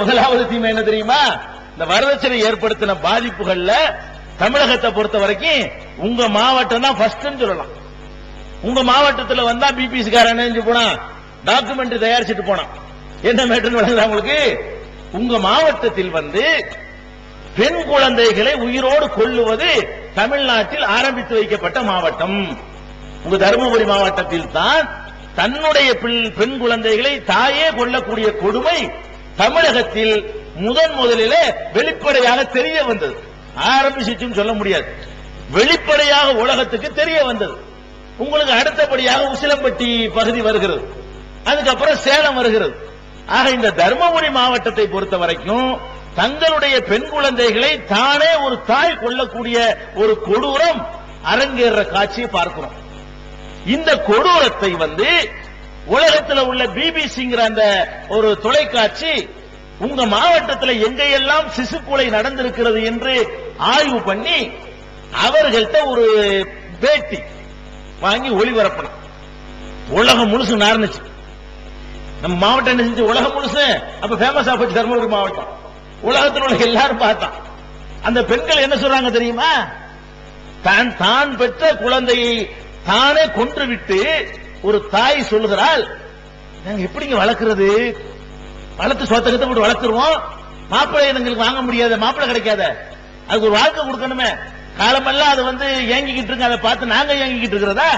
முதலாவது தீமை என்ன தெரியுமா? இந்த வரதட்சணை ஏற்படுத்தின பாதிப்புகள்ல தமிழகத்தை பொறுத்த வரைக்கும் உங்க மாவட்டம் தான் ஃபர்ஸ்ட் சொல்லலாம். உங்க மாவட்டத்துல வந்தா பிபிசி காரன் என்ன டாக்குமெண்ட் தயாரிச்சுட்டு போனான். என்ன மேட்டர்னு விளங்குதா உங்களுக்கு? உங்க மாவட்டத்தில் வந்து பெண் குழந்தைகளை உயிரோடு கொள்ளுவது தமிழ்நாட்டில் ஆரம்பித்து வைக்கப்பட்ட மாவட்டம். உங்க தருமபுரி மாவட்டத்தில் தான் தன்னுடைய பெண் குழந்தைகளை தாயே கொள்ளக்கூடிய கொடுமை தமிழகத்தில் முதன் முதலிலே வெளிப்படையாக தெரிய வந்தது. ஆரம்பிச்சுன்னு சொல்ல முடியாது. வெளிப்படையாக உலகத்துக்கு தெரிய வந்தது. உங்களுக்கு அடுத்தபடியாக உசிலம்பட்டி பகுதி வருகிறது. அதுக்கப்புறம் சேலம் வருகிறது. ஆக இந்த தர்மபுரி மாவட்டத்தை பொறுத்த வரைக்கும் தங்களுடைய பெண் குழந்தைகளை தானே ஒரு தாய் கொள்ளக்கூடிய ஒரு கொடூரம் அரங்கேற காட்சியை பார்க்கிறோம். இந்த கொடூரத்தை வந்து உலகத்தில் உள்ள பிபிசிங்கிற அந்த ஒரு தொலைக்காட்சி உங்க மாவட்டத்தில் எங்கெல்லாம் சிசுக்கொலை நடந்திருக்கிறது என்று ஆய்வு பண்ணி அவர்கள்ட்ட ஒரு பேட்டி வாங்கி ஒளிபரப்பணும். உலகம் முழுசு நார்னுச்சு நம்ம மாவட்டம் என்ன செஞ்சு உலகம் முழுசு. அப்ப ஃபேமஸ் ஆச்சு தருமபுரி மாவட்டம். உலகத்தில் உள்ள எல்லாரும் பார்த்தான். அந்த பெண்கள் என்ன சொல்றாங்க தெரியுமா? தான் தான் பெற்ற குழந்தையை தானே கொன்று விட்டு ஒரு தாய் சொல்லுகிறாள் நாங்க எப்படிங்க வளர்க்கறது? வளர்த்து சொத்தகத்தை போட்டு வளர்த்துருவோம். மாப்பிள்ளை எங்களுக்கு வாங்க முடியாத மாப்பிள்ளை கிடைக்காத. அதுக்கு ஒரு வாழ்க்கை கொடுக்கணுமே. காலமெல்லாம் அதை வந்து ஏங்கிக்கிட்டு இருக்கு அதை பார்த்து நாங்க ஏங்கிக்கிட்டு இருக்கிறதா?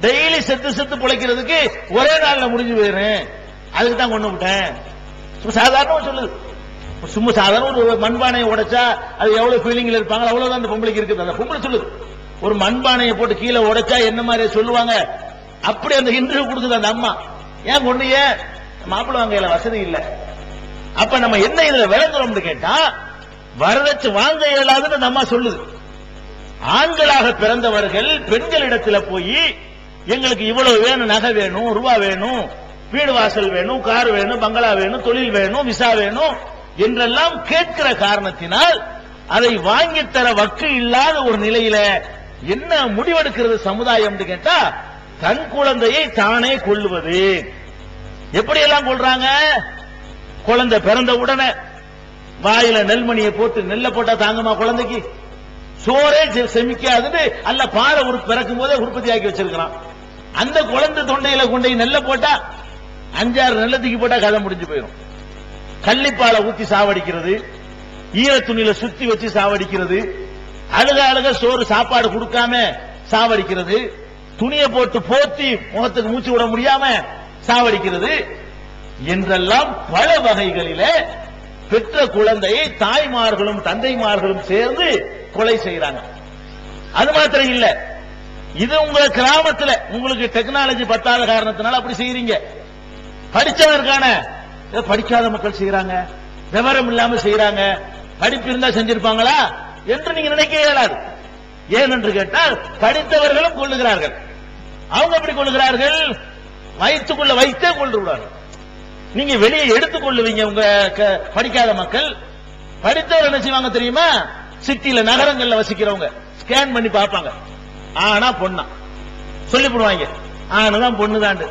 டெய்லி செத்து செத்து பிழைக்கிறதுக்கு ஒரே நாள்ல முடிஞ்சு போயிடும் அதுக்கு தான் கொண்டு விட்டேன் சும்மா சாதாரணமா சொல்லுது சும்மா சாதாரண ஒரு மண்பானையை உடைச்சா அது எவ்வளவு ஃபீலிங்ல இருப்பாங்க அவ்வளவுதான் அந்த பொம்பளைக்கு இருக்குது. அந்த பொம்பளை சொல்லுது ஒரு மண்பானையை போட்டு கீழே உடைச்சா என்ன மாதிரி சொல்லுவாங்க? அப்படி அந்த இன்டர்வியூ கொடுக்குது அந்த அம்மா. ஏன் கொண்டு ஏன் மாப்பிள்ள வாங்கையில வசதி இல்ல. அப்ப நம்ம என்ன இதுல விளங்குறோம்னு கேட்டா வரதட்சு வாங்க இயலாதுன்னு அந்த அம்மா சொல்லுது. ஆண்களாக பிறந்தவர்கள் பெண்களிடத்துல போய் எங்களுக்கு இவ்வளவு வேணும் நகை வேணும் ரூபா வேணும் வீடு வாசல் வேணும் கார் வேணும் பங்களா வேணும் தொழில் வேணும் விசா வேணும் என்றெல்லாம் கேட்கிற காரணத்தினால் அதை வாங்கித்தர வக்கு இல்லாத ஒரு நிலையில என்ன முடிவெடுக்கிறது சமுதாயம் கேட்டா தன் குழந்தையை தானே கொள்ளுவது எப்படி எல்லாம் கொள்றாங்க குழந்தை பிறந்த உடனே வாயில நெல்மணியை போட்டு நெல்லை போட்டா தாங்குமா குழந்தைக்கு? சோறே செ- செமிக்காதுன்னு அல்ல பாலை உரு பிறக்கும் போதே உற்பத்தி ஆக்கி வச்சிருக்கிறான். அந்த குழந்தை தொண்டையில கொண்டு போய் நெல்லை போட்டா அஞ்சாறு நெல்லை தூக்கி போட்டா கதை முடிஞ்சு போயிடும். கள்ளிப்பாலை ஊத்தி சாவடிக்கிறது ஈர துணியில சுத்தி வச்சு சாவடிக்கிறது அழுக அழுக சோறு சாப்பாடு கொடுக்காம சாவடிக்கிறது துணியை போட்டு போத்தி முகத்துக்கு மூச்சு விட முடியாம சாவடிக்கிறது. என்றெல்லாம் பல வகைகளிலே பெற்ற குழந்தையை தாய்மார்களும் தந்தைமார்களும் சேர்ந்து கொலை செய்யறாங்க அது மாத்திரம் இல்ல. இது உங்க கிராமத்துல உங்களுக்கு டெக்னாலஜி பத்தாத காரணத்தினால அப்படி செய்யறீங்க படிச்சவன் இருக்கானே படிக்காத மக்கள் செய்யறாங்க விவரம் இல்லாம செய்யறாங்க படிப்பு இருந்தா செஞ்சிருப்பாங்களா? என்று நீங்க நினைக்க இயலாது. ஏனென்று கேட்டால் படித்தவர்களும் கொள்ளுகிறார்கள். அவங்க எப்படி கொள்ளுகிறார்கள்? வயிற்றுக்குள்ள வைத்தே கொண்டு விடுவார்கள் நீங்க வெளியே எடுத்துக் கொள்ளுவீங்க உங்க க- படிக்காத மக்கள். படித்தவர் என்ன செய்வாங்க தெரியுமா? சிட்டியில நகரங்கள்ல வசிக்கிறவங்க. ஸ்கேன் பண்ணி பார்ப்பாங்க. ஆனா பொண்ணா. சொல்லி போடுவாங்க. ஆணுதான் பொண்ணுதாண்டு.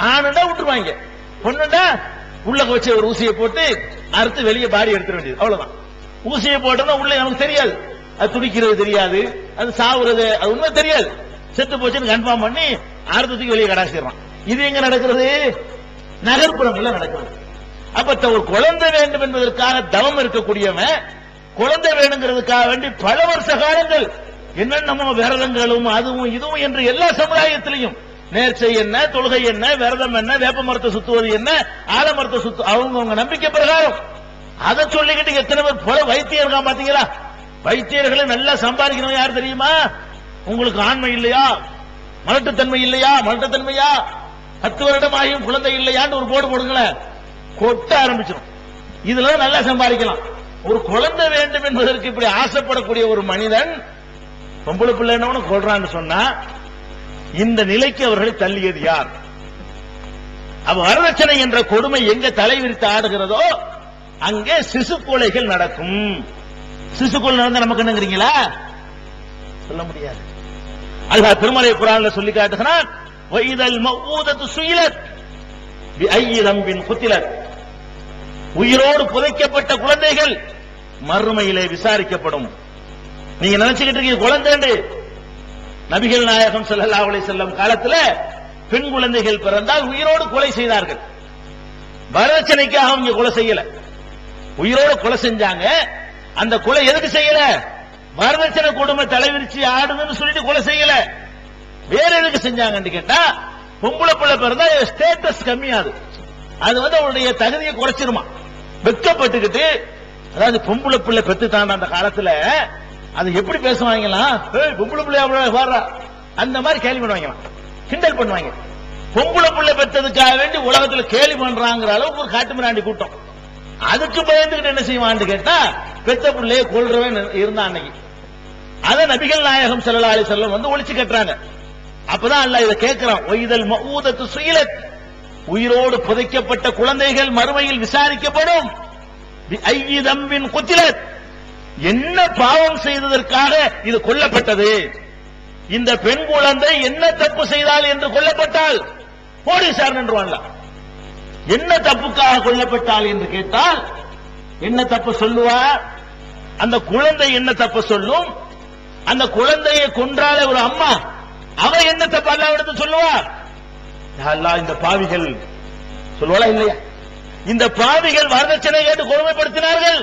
ஆணுடா விட்டுருவாங்க. பொண்ணுடா உள்ள வச்சு ஒரு ஊசியை போட்டு அறுத்து வெளியே பாடி எடுத்துட வேண்டியது. அவ்வளவுதான். ஊசியை போட்டோம்னா உள்ள நமக்கு தெரியாது. அது துடிக்கிறது தெரியாது. அது சாவுறது அது உண்மை தெரியாது. செத்து போச்சுன்னு கன்ஃபார்ம் பண்ணி ஆர்த்தத்துக்கு வெளியே கடாசிடுறான். இது எங்க நடக்கிறது? நகர்ப்புறங்கள்ல நடக்கிறது. அப்ப த- ஒரு குழந்தை வேண்டும் என்பதற்காக தவம் இருக்கக்கூடியவன் குழந்தை வேணுங்கிறதுக்காக வேண்டி பல வருஷ காலங்கள் என்னென்னமோ விரதங்களும் அதுவும் இதுவும் என்று எல்லா சமுதாயத்திலையும். நேர்ச்சை என்ன தொழுகை என்ன விரதம் என்ன வேப்ப மரத்தை சுத்துவது என்ன ஆலமரத்தை சுத்து அவங்கவுங்க நம்பிக்கை பிரகாரம். அதை சொல்லிக்கிட்டு எத்தனை பேர் பல வைத்தியம் இருக்கான் பாத்தீங்களா? வைத்தியர்களை நல்லா சம்பாதிக்கணும் யார் தெரியுமா? உங்களுக்கு ஆண்மை இல்லையா? மலட்டுத்தன்மை இல்லையா? மலட்டுத்தன்மையா? பத்து வருடம் ஆகியும் குழந்தை இல்லையான்னு ஒரு போர்டு போடுங்களேன். கொட்ட ஆரம்பிச்சிடும். இதுல நல்லா சம்பாதிக்கலாம். ஒரு குழந்தை வேண்டும் என்பதற்கு இப்படி ஆசைப்படக்கூடிய ஒரு மனிதன் பொம்பளை பிள்ளை என்ன கொள்றான்னு சொன்னா இந்த நிலைக்கு அவர்களை தள்ளியது யார்? அப்ப வரதட்சணை என்ற கொடுமை எங்க தலைவிரித்து ஆடுகிறதோ அங்கே சிசு கொலைகள் நடக்கும். சிசுக்குள் நடந்த நமக்கு என்னங்கிறீங்களா? சொல்ல முடியாது. அல்லாஹ் திருமலை குரான்ல சொல்லி காட்டுகிறான் வைதல் மௌதத்து சுயிலத் பி ஐயிரம்பின் குத்திலர் உயிரோடு புதைக்கப்பட்ட குழந்தைகள் மறுமையிலே விசாரிக்கப்படும். நீங்க நினைச்சுக்கிட்டு இருக்கீங்க குழந்தை நபிகள் நாயகம் செல்லல்லா அலை செல்லும் காலத்துல பெண் குழந்தைகள் பிறந்தால் உயிரோடு கொலை செய்தார்கள். வரதட்சணைக்காக அவங்க கொலை செய்யல. உயிரோடு கொலை செஞ்சாங்க. அந்த கொலை எதுக்கு செய்யல? வரதட்சணை கொடுமை தலைவிரிச்சு ஆடுதுன்னு சொல்லிட்டு கொலை செய்யல. வேற எதுக்கு செஞ்சாங்கன்னு கேட்டா பொம்பளை பிள்ளை பிறந்தா ஸ்டேட்டஸ் கம்மியாது அது. வந்து அவருடைய தகுதியை குறைச்சிருமா. வெக்கப்பட்டுக்கிட்டு அதாவது பொம்பளை பிள்ளை பெத்து தாண்ட அந்த காலத்துல அது எப்படி பேசுவாங்களாம் ஏய் பொம்பளை பிள்ளை அவ்வளவு வர்றா அந்த மாதிரி கேள்வி பண்ணுவாங்க கிண்டல் பண்ணுவாங்க. பொம்பளை பிள்ளை பெற்றதுக்காக வேண்டி உலகத்துல கேலி பண்றாங்கிற அளவுக்கு ஒரு காட்டு மிராண்டி கூட்டம். அதுக்கு பயந்துகிட்டு என்ன செய்வான்னு கேட்டா பெத்த பிள்ளைய கொள்றவன் இருந்தான் அன்னைக்கு. அத நபிகள் நாயகம் ஸல்லல்லாஹு அலி செல்லம் வந்து ஒழிச்சு கட்டுறாங்க. அப்பதான் அல்ல இத கேட்கிறான் ஒய்தல் மஊதத்து சுயிலத். உயிரோடு புதைக்கப்பட்ட குழந்தைகள் மறுமையில் விசாரிக்கப்படும். ஐயதம்பின் குத்தில குத்திலத். என்ன பாவம் செய்ததற்காக இது கொல்லப்பட்டது? இந்த பெண் குழந்தை என்ன தப்பு செய்தால் என்று கொல்லப்பட்டால்? போலீசார் நின்றுவான்ல என்ன தப்புக்காக கொல்லப்பட்டால் என்று கேட்டால் என்ன தப்பு சொல்லுவார் அந்த குழந்தை என்ன தப்பு சொல்லும்? அந்த குழந்தையை கொன்றாலே ஒரு அம்மா அவ என்ன தப்பு அல்லா எடுத்து சொல்லுவா? இந்த பாவிகள் சொல்லுவாளா இல்லையா? இந்த பாவிகள் வரதட்சணை கேட்டு கொடுமைப்படுத்தினார்கள்.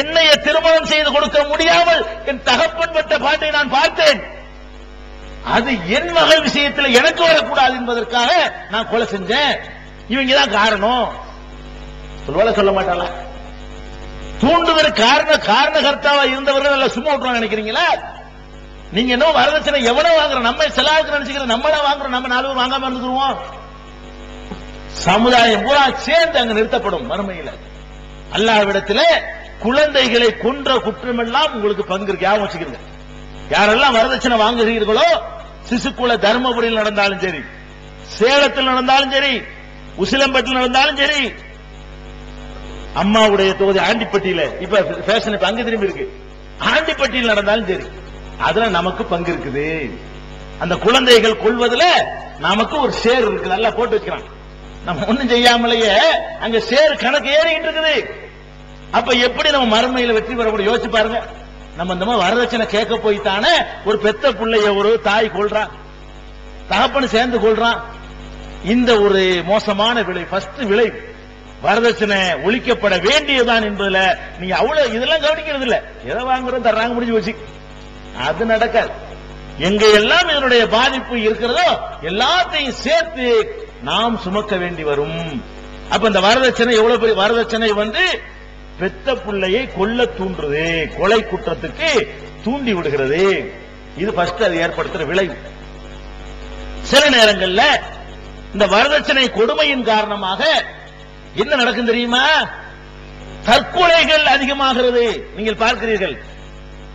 என்னைய திருமணம் செய்து கொடுக்க முடியாமல் என் தகப்பன் பட்ட பாட்டை நான் பார்த்தேன். அது என் மகள் விஷயத்தில் எனக்கு வரக்கூடாது என்பதற்காக நான் கொலை செஞ்சேன். இவங்க தான் காரணம். சொல்லுவால சொல்ல மாட்டாளா? தூண்டுவர் காரண காரணகர்த்தாவா இருந்தவர்கள் நல்லா சும்மா விட்டுருவாங்க நினைக்கிறீங்களா? நீங்க என்ன வரதட்சணை எவ்வளவு வாங்குற நம்ம செலவுக்கு நினைச்சுக்கிற நம்மள வாங்குறோம் நம்ம நாலு பேர் வாங்காம இருந்துருவோம் சமுதாயம் பூரா சேர்ந்து அங்க நிறுத்தப்படும் மறுமையில அல்லாவிடத்துல குழந்தைகளை கொன்ற குற்றமெல்லாம் உங்களுக்கு பங்கு இருக்கு. யாரும் வச்சுக்கிறீங்க யாரெல்லாம் வரதட்சணை வாங்குகிறீர்களோ சிசுக்குள தருமபுரியில் நடந்தாலும் சரி சேலத்தில் நடந்தாலும் சரி உசிலம்பட்டில் நடந்தாலும் சரி அம்மாவுடைய தொகுதி ஆண்டிப்பட்டியில இப்ப ஃபேஷன் இப்ப அங்க திரும்பி இருக்கு. ஆண்டிப்பட்டியில் நடந்தாலும் சரி அதுல நமக்கு பங்கு இருக்குது. அந்த குழந்தைகள் கொள்வதுல நமக்கு ஒரு சேர் இருக்குது நல்லா போட்டு வைக்கிறான் நம்ம ஒண்ணும் செய்யாமலேயே அங்க சேர் கணக்கு ஏறிக்கிட்டு இருக்குது. அப்ப எப்படி நம்ம மறுமையில வெற்றி பெற முடியும்? யோசிச்சு பாருங்க. நம்ம இந்த மாதிரி வரதட்சணை கேட்க போய் தானே ஒரு பெத்த பிள்ளைய ஒரு தாய் கொள்றான் தகப்பன் சேர்ந்து கொள்றான் இந்த ஒரு மோசமான விளை ஃபர்ஸ்ட் விளை. வரதட்சணை ஒழிக்கப்பட வேண்டியதுதான் என்பதுல நீங்க அவ்வளவு இதெல்லாம் கவனிக்கிறது இல்ல. எதை வாங்குறோம் தர்றாங்க முடிஞ்சு வச்சு அது நடக்காது. எங்க எல்லாம் இதனுடைய பாதிப்பு இருக்கிறதோ எல்லாத்தையும் சேர்த்து நாம் சுமக்க வேண்டி வரும். அப்ப இந்த வரதட்சணை எவ்வளவு பெரிய வரதட்சணை வந்து பெத்த பிள்ளையை கொல்ல தூண்டுறது கொலை குற்றத்துக்கு தூண்டி விடுகிறது. இது ஃபர்ஸ்ட் அது ஏற்படுத்துற விளைவு. சில நேரங்கள்ல இந்த வரதட்சணை கொடுமையின் காரணமாக என்ன நடக்கும் தெரியுமா? தற்கொலைகள் அதிகமாகிறது. நீங்கள் பார்க்கிறீர்கள்.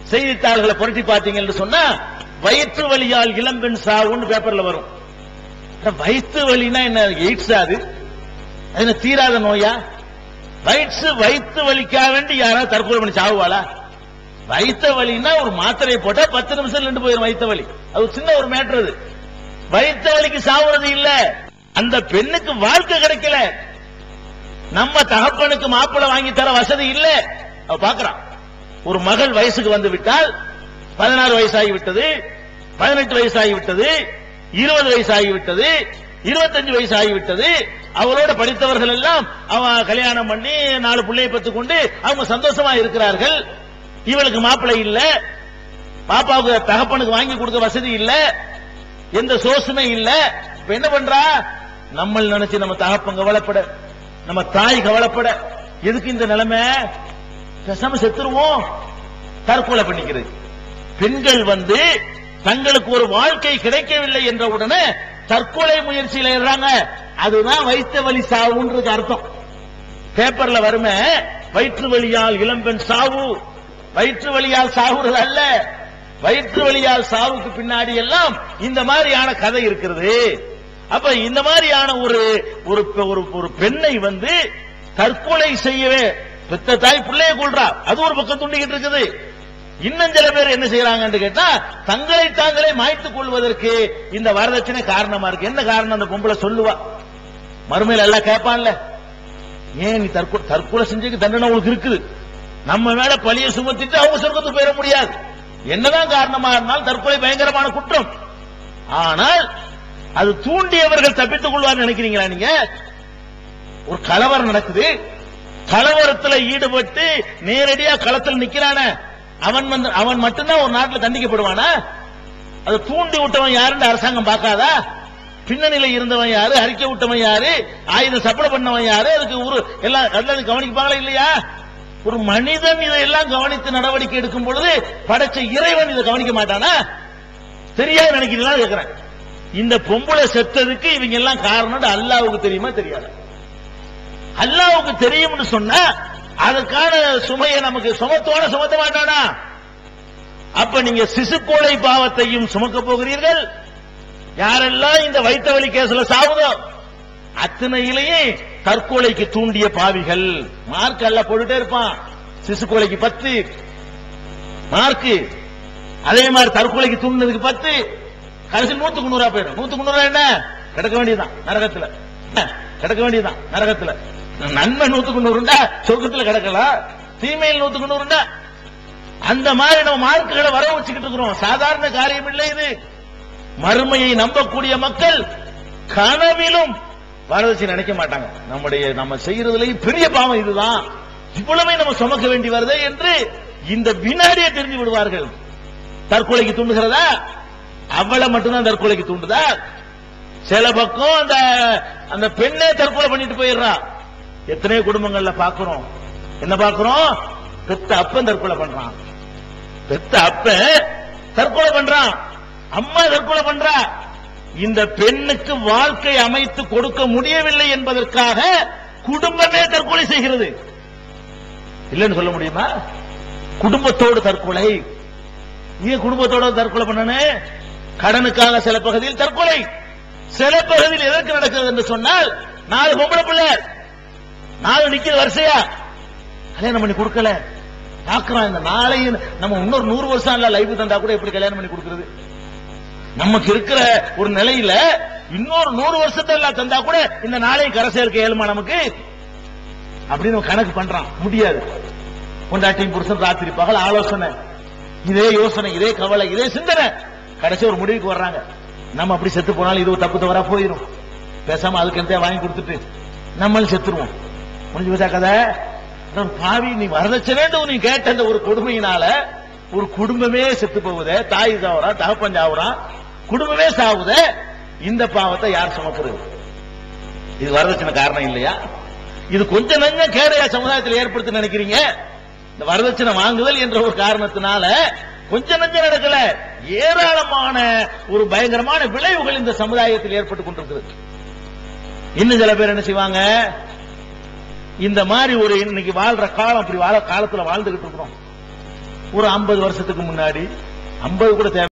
செய்தித்தாள்களை புரட்டி பார்த்தீங்கன்னு சொன்னா வயிற்று வலியால் இளம்பெண் சாவுன்னு பேப்பர்ல வரும். வயிற்று வலினா என்ன எய்ட்ஸ் அது? அது என்ன தீராத நோயா? வயிற்று வயிற்று வலிக்காக வேண்டி யாராவது தற்கொலை பண்ணி சாவுவாளா? வயிற்று வலின்னா ஒரு மாத்திரை போட்டா பத்து நிமிஷம் நின்று போயிடும் வயிற்று வலி. அது ஒரு சின்ன ஒரு மேட்டர் அது. வைத்த வலிக்கு சாவுறது இல்ல. அந்த பெண்ணுக்கு வாழ்க்கை கிடைக்கல. நம்ம தகப்பனுக்கு மாப்பிள்ள வாங்கி தர வசதி இல்ல. அவ பாக்குறான் ஒரு மகள் வயசுக்கு வந்து விட்டால் பதினாறு வயசாகி விட்டது பதினெட்டு வயசாகி விட்டது இருபது வயசாகி விட்டது இருபத்தஞ்சு வயசு ஆகிவிட்டது அவளோட படித்தவர்கள் எல்லாம் அவன் கல்யாணம் பண்ணி நாலு பிள்ளையை பெற்றுக் கொண்டு அவங்க சந்தோஷமா இருக்கிறார்கள். இவளுக்கு மாப்பிள்ளை இல்ல. பாப்பாவுக்கு தகப்பனுக்கு வாங்கி கொடுக்க வசதி இல்ல. எந்த சோர்ஸுமே இல்ல. இப்ப என்ன பண்றா? நம்ம நினைச்சு நம்ம தகப்பன் கவலைப்பட நம்ம தாய் கவலைப்பட எதுக்கு இந்த நிலைமை? பேசாம செத்துருவோம். தற்கொலை பண்ணிக்கிறது. பெண்கள் வந்து தங்களுக்கு ஒரு வாழ்க்கை கிடைக்கவில்லை என்ற உடனே தற்கொலை முயற்சியில ஏறாங்க அதுதான் வைத்த வழி சாவுன்றது அர்த்தம். பேப்பர்ல வருமே வயிற்று வலியால் இளம்பெண் சாவு. வயிற்று வலியால் சாகுறது அல்ல. வயிற்று வலியால் சாவுக்கு பின்னாடி எல்லாம் இந்த மாதிரியான கதை இருக்கிறது. அப்ப இந்த மாதிரியான ஒரு ஒரு ஒரு ஒரு பெண்ணை வந்து தற்கொலை செய்யவே பெத்த தாய் பிள்ளைய கொள்றா அது ஒரு பக்கம் துண்டிக்கிட்டு இருக்குது. இன்னும் சில பேர் என்ன செய்யறாங்கன்னு கேட்டா தங்களை தாங்களே மாய்த்துக் கொள்வதற்கு இந்த வரதட்சணை காரணமா இருக்கு. என்ன காரணம்? அந்த பொம்பளை சொல்லுவா. மறுமையில எல்லாம் கேட்பான்ல. ஏன் நீ தற்கொலை தற்கொலை செஞ்சதுக்கு தண்டனை உங்களுக்கு இருக்குது? நம்ம மேல பழிய சுமத்திட்டு அவங்க சொர்க்கத்துக்கு போயிட முடியாது. என்னதான் காரணமா இருந்தாலும் தற்கொலை பயங்கரமான குற்றம். ஆனால் அது தூண்டியவர்கள் தப்பித்துக் கொள்வார் நினைக்கிறீங்களா நீங்க? ஒரு கலவரம் நடக்குது. கலவரத்துல ஈடுபட்டு நேரடியா களத்தில் நிக்கிறான. அவன் வந்து அவன் மட்டும்தான் ஒரு நாட்டில் தண்டிக்கப்படுவானா? அது தூண்டி விட்டவன் யாருன்னு அரசாங்கம் பார்க்காதா? பின்னணியில இருந்தவன் யாரு? அறிக்கை விட்டவன் யாரு? ஆயுதம் சப்ளை பண்ணவன் யாரு? அதுக்கு ஒரு எல்லாம் எல்லாம் கவனிப்பாங்களா இல்லையா? ஒரு மனிதன் இதையெல்லாம் கவனித்து நடவடிக்கை எடுக்கும் பொழுது படைச்ச இறைவன் இதை கவனிக்க மாட்டானா? தெரியாது நினைக்கிறீங்களா கேட்கிறேன் இந்த பொம்பளை செத்ததுக்கு இவங்க எல்லாம் காரணம் அல்லாவுக்கு தெரியுமா தெரியாது. அல்லாவுக்கு தெரியும்னு சொன்னா அதற்கான சுமையை நமக்கு சுமத்தோட சுமத்த மாட்டானா? அப்ப நீங்க சிசு கோலை பாவத்தையும் சுமக்க போகிறீர்கள். யாரெல்லாம் இந்த வைத்த வலி கேஸ்ல சாவுதோ அத்தனையிலேயே தற்கொலைக்கு தூண்டிய பாவிகள். மார்க் அல்ல போட்டுட்டே இருப்பான். சிசு கொலைக்கு பத்து. மார்க்கு அதே மாதிரி தற்கொலைக்கு தூண்டினதுக்கு பத்து. கடைசி நூத்துக்கு நூறா போயிடும். நூத்துக்கு நூறா என்ன? கிடக்க வேண்டியதுதான் நரகத்துல. கிடக்க வேண்டியதுதான் நரகத்துல. நன்மை நூத்துக்கு நூறுண்டா சொர்க்கத்துல கிடக்கலாம் தீமையில் நூத்துக்கு நூறுண்டா அந்த மாதிரி நம்ம மார்க்குகளை வர வச்சுக்கிட்டு இருக்கிறோம். சாதாரண காரியம் இல்லை இது. மறுமையை நம்பக்கூடிய மக்கள் கனவிலும் வரதட்சணை நினைக்க மாட்டாங்க. நம்முடைய நம்ம செய்யறதுலயும் பெரிய பாவம் இதுதான். இவ்வளவே நம்ம சுமக்க வேண்டி வருதே என்று இந்த வினாடியே தெரிஞ்சு விடுவார்கள். தற்கொலைக்கு தூண்டுகிறதா? அவளை மட்டும்தான் தற்கொலைக்கு தூண்டுதா? சில பக்கம் அந்த அந்த பெண்ணே தற்கொலை பண்ணிட்டு போயிடுறா. எத்தனையோ குடும்பங்கள்ல பாக்குறோம். என்ன பாக்குறோம்? பெத்த அப்பன் தற்கொலை பண்றான். பெத்த அப்ப தற்கொலை பண்றான். அம்மா தற்கொலை பண்றா. இந்த பெண்ணுக்கு வாழ்க்கை அமைத்து கொடுக்க முடியவில்லை என்பதற்காக குடும்பமே தற்கொலை செய்கிறது. இல்லைன்னு சொல்ல முடியுமா? குடும்பத்தோடு தற்கொலை. ஏன் குடும்பத்தோட தற்கொலை பண்ணனே? கடனுக்காக சில பகுதியில் தற்கொலை. சில பகுதியில் எதற்கு நடக்கிறது என்று சொன்னால் நாலு பொம்பளை பிள்ளை. நாலு நிக்கிற வரிசையா? கல்யாணம் பண்ணி கொடுக்கல. பாக்குறோம் இந்த நாளையும் நம்ம இன்னொரு நூறு வருஷம் இல்ல லைஃப் தந்தா கூட எப்படி கல்யாணம் பண்ணி கொடுக்கறது? நமக்கு இருக்கிற ஒரு நிலையில இன்னொரு நூறு வருஷத்தை எல்லாம் தந்தா கூட இந்த நாளையும் கரை சேர்க்க ஏழுமா நமக்கு? அப்படின்னு கணக்கு பண்றான் முடியாது. பொண்டாட்டியும் புருஷன் ராத்திரி பகல் ஆலோசனை. இதே யோசனை இதே கவலை இதே சிந்தனை. கடைசி ஒரு முடிவுக்கு வர்றாங்க. நம்ம அப்படி செத்து போனாலும் இது ஒரு தப்பு தவறா போயிடும் பேசாம அதுக்கு எந்த வாங்கி கொடுத்துட்டு நம்மளும் செத்துருவோம். முடிஞ்சு போச்சா கதை? பாவி நீ வரதட்சணை நீ கேட்ட அந்த ஒரு கொடுமையினால ஒரு குடும்பமே செத்து போகுதே. தாய் சாவுறான் தகப்பன் சாவுறான். குடும்பமே சாவுதே. இந்த பாவத்தை யார் சுமக்கிறது? இது வரதட்சணை காரணம் இல்லையா? இது கொஞ்சம் நஞ்சம் கேடையா சமுதாயத்தில் ஏற்படுத்த நினைக்கிறீங்க? இந்த வரதட்சணை வாங்குதல் என்ற ஒரு காரணத்தினால கொஞ்ச நஞ்சம் நடக்கல. ஏராளமான ஒரு பயங்கரமான விளைவுகள் இந்த சமுதாயத்தில் ஏற்பட்டுக் கொண்டிருக்கிறது. இன்னும் சில பேர் என்ன செய்வாங்க? இந்த மாதிரி ஒரு இன்னைக்கு வாழ்ற காலம் அப்படி வாழ காலத்துல வாழ்ந்துகிட்டு இருக்கிறோம். ஒரு ஐம்பது வருஷத்துக்கு முன்னாடி ஐம்பது கூட தேவை